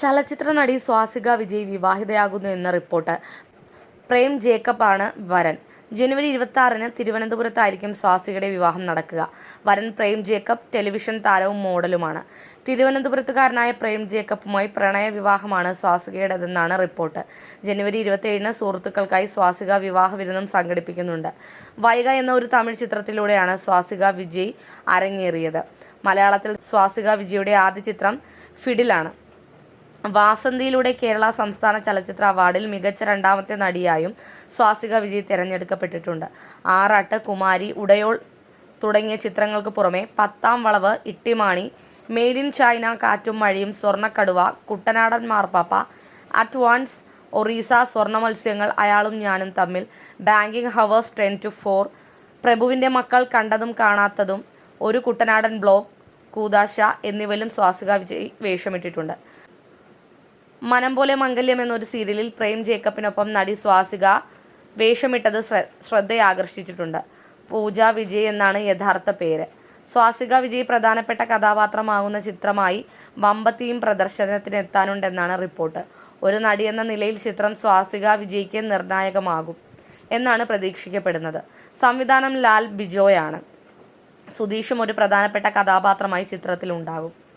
ചലച്ചിത്ര നടി സ്വാസിക വിജയ് വിവാഹിതയാകുന്നു എന്ന റിപ്പോർട്ട്. പ്രേം ജേക്കബാണ് വരൻ. ജനുവരി ഇരുപത്തി ആറിന് തിരുവനന്തപുരത്തായിരിക്കും സ്വാസികയുടെ വിവാഹം നടക്കുക. വരൻ പ്രേം ജേക്കബ് ടെലിവിഷൻ താരവും മോഡലുമാണ്. തിരുവനന്തപുരത്തുകാരനായ പ്രേം ജേക്കബുമായി പ്രണയ വിവാഹമാണ് സ്വാസികയുടേതെന്നാണ് റിപ്പോർട്ട്. ജനുവരി ഇരുപത്തിയേഴിന് സുഹൃത്തുക്കൾക്കായി സ്വാസിക വിവാഹ വിരുന്നും സംഘടിപ്പിക്കുന്നുണ്ട്. വൈഗ എന്ന ഒരു തമിഴ് ചിത്രത്തിലൂടെയാണ് സ്വാസിക വിജയ് അരങ്ങേറിയത്. മലയാളത്തിൽ സ്വാസിക വിജയുടെ ആദ്യ ചിത്രം ഫിഡിലാണ്. വാസന്തിയിലൂടെ കേരള സംസ്ഥാന ചലച്ചിത്ര അവാർഡിൽ മികച്ച രണ്ടാമത്തെ നടിയായും സ്വാസിക വിജയ് തിരഞ്ഞെടുക്കപ്പെട്ടിട്ടുണ്ട്. ആറാട്ട് കുമാരി ഉടയോൾ തുടങ്ങിയ ചിത്രങ്ങൾക്ക് പുറമെ പത്താം വളവ് ഇട്ടിമാണി മെയ്ഡ് ഇൻ ചൈന കാറ്റും മഴയും സ്വർണക്കടുവ കുട്ടനാടൻ മാർപ്പാപ്പ അറ്റ് വൺസ് ഒറീസ സ്വർണ മത്സ്യങ്ങൾ അയാളും ഞാനും തമ്മിൽ banking hours ten to four പ്രഭുവിന്റെ മക്കൾ കണ്ടതും കാണാത്തതും ഒരു കുട്ടനാടൻ ബ്ലോക്ക് കൂതാശ എന്നിവയിലും സ്വാസിക വിജയ് വേഷമിട്ടിട്ടുണ്ട്. മനം പോലെ മംഗല്യം എന്നൊരു സീരിയലിൽ പ്രേം ജേക്കബിനൊപ്പം നടി സ്വാസിക വേഷമിട്ടത് ശ്ര ശ്രദ്ധയാകർഷിച്ചിട്ടുണ്ട് പൂജ വിജയ് എന്നാണ് യഥാർത്ഥ പേര്. സ്വാസിക വിജയ് പ്രധാനപ്പെട്ട കഥാപാത്രമാകുന്ന ചിത്രമായി വമ്പത്തിയും പ്രദർശനത്തിനെത്താനുണ്ടെന്നാണ് റിപ്പോർട്ട്. ഒരു നടി എന്ന നിലയിൽ ചിത്രം സ്വാസിക വിജയ്ക്ക് നിർണായകമാകും എന്നാണ് പ്രതീക്ഷിക്കപ്പെടുന്നത്. സംവിധാനം ലാൽ ബിജോയാണ്. സുധീഷും ഒരു പ്രധാനപ്പെട്ട കഥാപാത്രമായി ചിത്രത്തിലുണ്ടാകും.